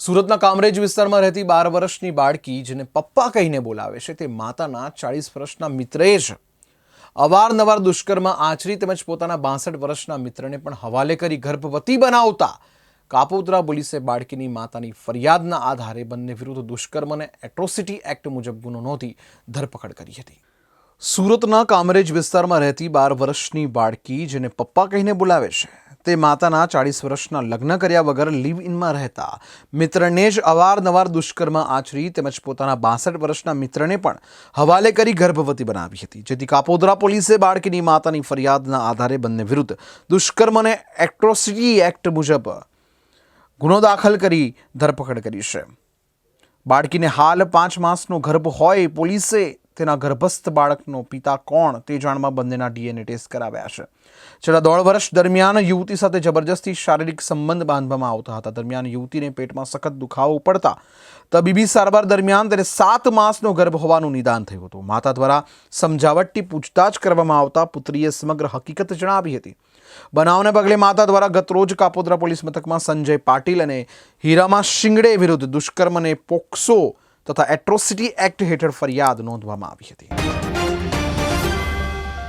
સુરતના કામરેજ વિસ્તારમાં રહેતી બાર વર્ષની બાળકી, જેને પપ્પા કહીને બોલાવે છે, તે માતાના ચાળીસ વર્ષના મિત્રએ જ અવારનવાર દુષ્કર્મ આચરી તેમજ પોતાના બાસઠ વર્ષના મિત્રને પણ હવાલે કરી ગર્ભવતી બનાવતા કાપોદરા પોલીસે બાળકીની માતાની ફરિયાદના આધારે બંને વિરુદ્ધ દુષ્કર્મ અને એટ્રોસિટી એક્ટ મુજબ ગુનો નોંધી ધરપકડ કરી હતી. સુરતના કામરેજ વિસ્તારમાં રહેતી બાર વર્ષની બાળકી, જેને પપ્પા કહીને બોલાવે છે તે માતાના ચાળીસ વર્ષના લગ્ન કર્યા વગર લીવ ઇનમાં રહેતા. મિત્રને જ અવારનવાર દુષ્કર્મ આચરી તેમજ પોતાના બાસઠ વર્ષના મિત્રને પણ હવાલે કરી ગર્ભવતી બનાવી હતી. જેથી કાપોદરા પોલીસે બાળકીની માતાની ફરિયાદના આધારે બંને વિરુદ્ધ દુષ્કર્મ અને એટ્રોસિટી એક્ટ મુજબ ગુનો દાખલ કરી ધરપકડ કરી છે. બાળકીને હાલ પાંચ માસનો ગર્ભ હોય પોલીસે તેના ગર્ભસ્થ બાળકનો પિતા કોણ તે જાણવા બંનેના ડીએનએ ટેસ્ટ કરાવ્યા છે. છેલ્લા દોઢ વર્ષ દરમિયાન યુવતી સાથે જબરજસ્તી શારીરિક સંબંધ બાંધવામાં આવતા હતા. દરમિયાન યુવતીને પેટમાં સખત દુખાવો પડતા તબીબી સારવાર દરમિયાન તેને સાત માસનો ગર્ભ હોવાનું નિદાન થયું હતું. માતા દ્વારા સમજાવટથી પૂછતાછ કરવામાં આવતા પુત્રીએ સમગ્ર હકીકત જણાવી હતી. બનાવને પગલે માતા દ્વારા ગતરોજ કાપોદ્રા પોલીસ મથકમાં સંજય પાટીલ અને હીરામાં શિંગડે વિરુદ્ધ દુષ્કર્મ અને પોક્સો તથા એટ્રોસિટી એક્ટ હેઠળ ફરિયાદ નોંધવામાં આવી હતી.